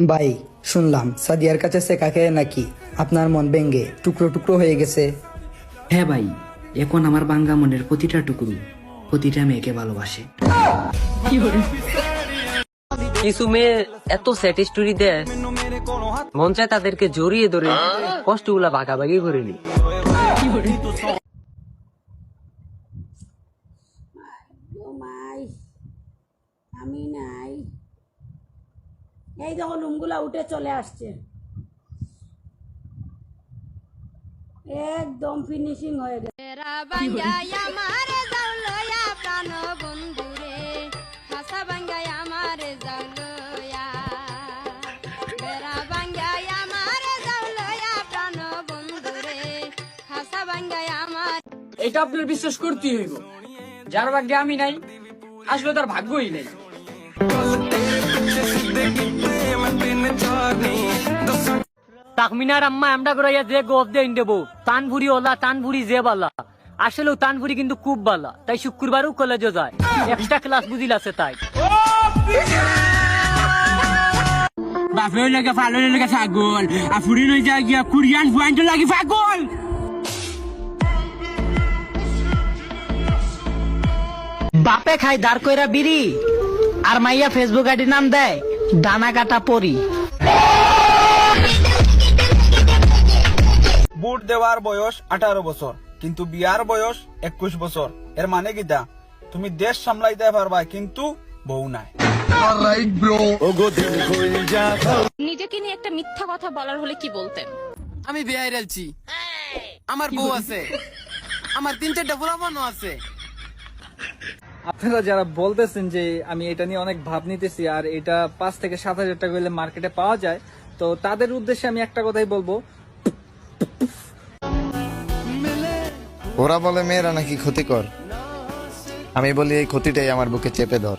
ভাই শুনলাম সাদিয়ার কাছে শেখা খেয়ে নাকি আপনার মন ভেঙ্গে টুকরো টুকরো হয়ে গেছে। হ্যাঁ ভাই এখন আমার বাঙ্গা মনের প্রতিটা টুকরো প্রতিটা মেয়েকে ভালোবাসে। কিছু মেয়ে এত স্যাট স্টোরি দেয় মন চায় তাদেরকে জড়িয়ে ধরে কষ্টগুলা ভাগাভাগি করে নি আমি নাই এই দেখো লুমগুলা উঠে চলে আসছে। একদম ফিনিশিং হয়ে গেছে। এটা আপনার বিশ্বাস করতেই হইব। যার ভাগ্যে আমি নাই আসলে তার ভাগ্যই নেই। তাকমিনার আম্মা আমরা করে যে গোপ দেন দেবো। তানভুরি ওলা তানভুরি যে বালা। আসলেও তানভুরি কিন্তু খুব বালা। তাই শুক্রবারও কলেজে যায়। এক্সট্রা ক্লাস বুঝিল আছে তাই। বাপের লাগে ফালোর লাগে ছাগল। আর ফুরি নই যা গিয়া কুরিয়ান ফুয়াইন্ট লাগি পাগল বাপে খায় দাঁড় কইরা বিড়ি। আর মাইয়া ফেসবুক আইডি নাম দেয়। ডানা কাটা পরি। বুট দেওয়ার বয়স আঠারো বছর কিন্তু বিয়ার বয়স একুশ বছর। এর মানে কিটা তুমি দেশ সামলাইতে পারবা কিন্তু বউ নাই। নিজেকে নিয়ে একটা মিথ্যা কথা বলার হলে কি বলতেন? আমি বিয়ে রেলছি আমার বউ আছে। আমার তিন চারটা পুরাবানো আছে। আপনারা যারা বলতেছেন যে আমি এটা নিয়ে অনেক ভাব নিতেছি আর এটা পাঁচ থেকে সাত হাজার টাকা হলে মার্কেটে পাওয়া যায়, তো তাদের উদ্দেশ্যে আমি একটা কথাই বলব। ওরা বলে, মেয়েরা নাকি ক্ষতিকর। আমি বলি, এই ক্ষতিটাই আমার বুকে চেপে ধর।